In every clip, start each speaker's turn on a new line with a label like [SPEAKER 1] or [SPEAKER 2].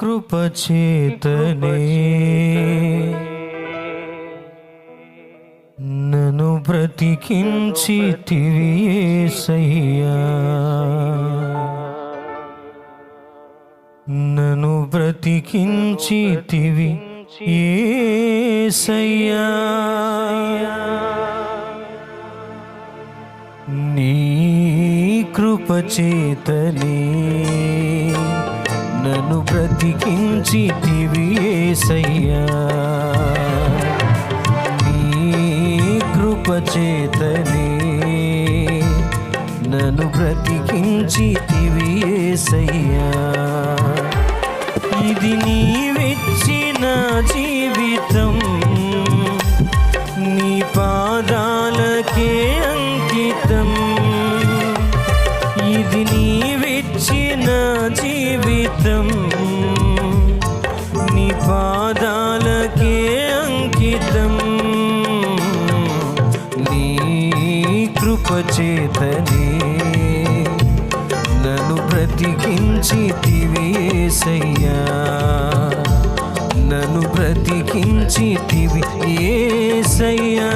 [SPEAKER 1] కృపచేతనే నను బ్రతికించి తివియేసయ్యా నన్ను బ్రతికించి ఏసయ్యా. నీ కృపచేతనే నన్ను బ్రతికించి తివియేసయ్యా నీ కృపచేతనే నన్ను బ్రతికించి తివియేసయ్యా ఇది నీవిచ్చిన జీవితం నీ పాదాలకే నా జీవితం నీ పాదాలకే అంకితం. నీ కృపచేతనే నన్ను బ్రతికించితివి ఏసయ్యా నన్ను బ్రతికించితివి ఏసయ్యా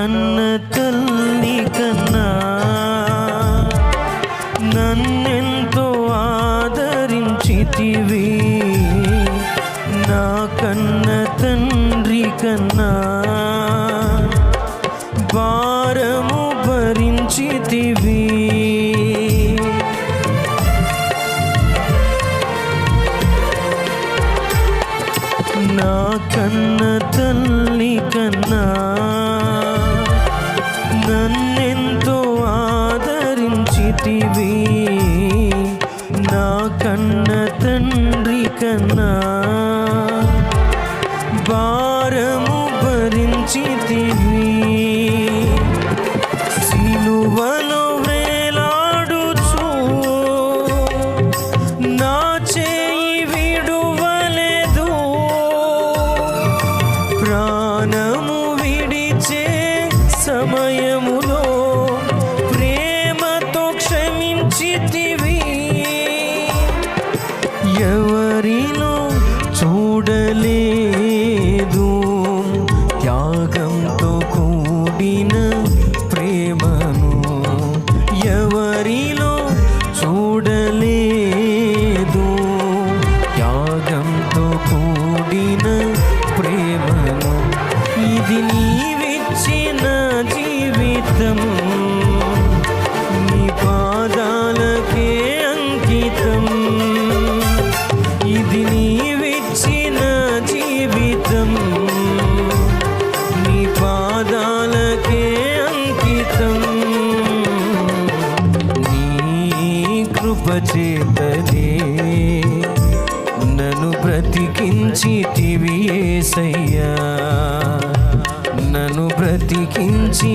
[SPEAKER 1] కన్న తల్లి కన్నా నన్నెంతో ఆదరించితివి నా కన్న తండ్రి కన్నా భారము భరించితివి உடலே కృపచేతనే నన్ను బ్రతికించి తివియేసయ్యా నన్ను బ్రతికించి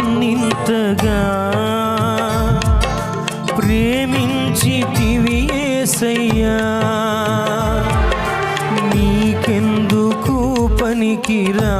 [SPEAKER 1] నింతగా ప్రేమించితివి ఏసయ్యా. నీకెందుకు పనికిరా?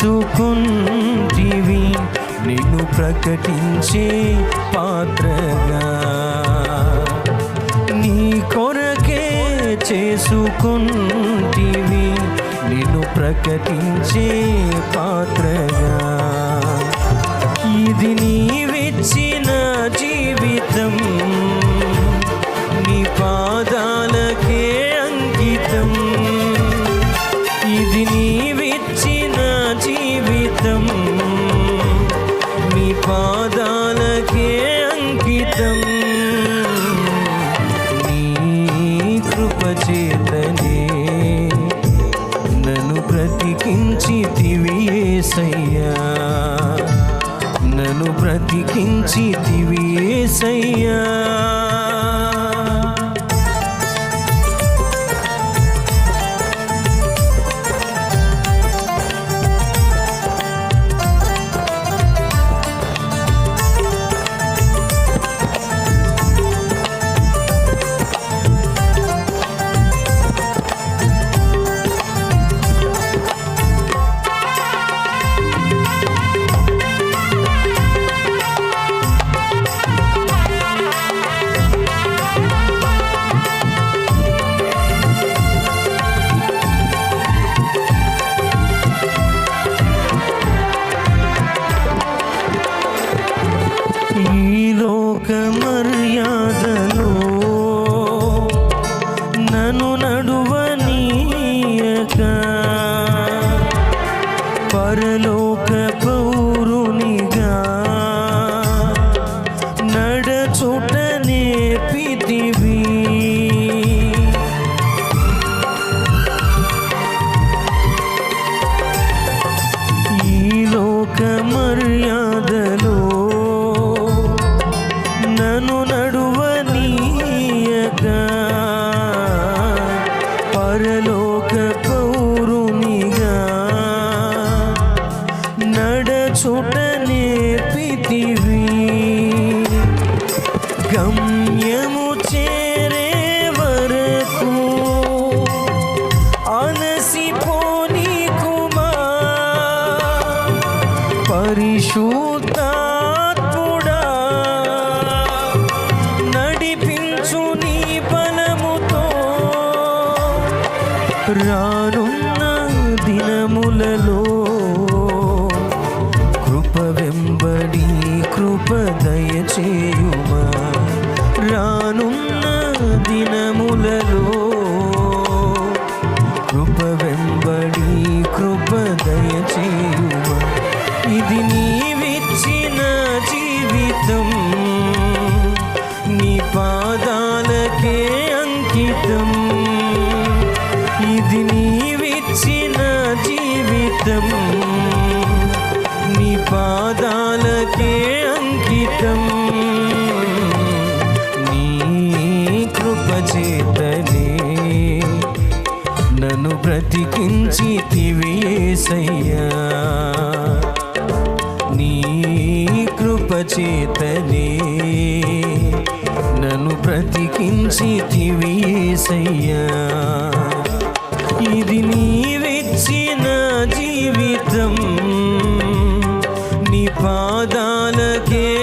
[SPEAKER 1] చేసుకుంటివి నిన్ను ప్రకటించే పాత్రగా. నీ కొరకే చేసుకుంటివి నిన్ను ప్రకటించే పాత్రగా. ఇది నీవిచ్చిన జీవితం నీ పాదాలకే బ్రతికించితివి ఏసయ్యా. అలసిపోని కుమా పరిశుద్ధాత్ముడా నడిపించు నీ బలముతో. రానున్న దినములలో కృప వెంబడి కృప దయచేయుమా జీవితం నీ పాదాలకే అంకితం. నీ కృపచేతనే నన్ను బ్రతికించితివి ఏసయ్యా. నీ కృపచేతనే నన్ను బ్రతికించితివి ఏసయ్యా. ఇది నీవిచ్చిన పాదాలకే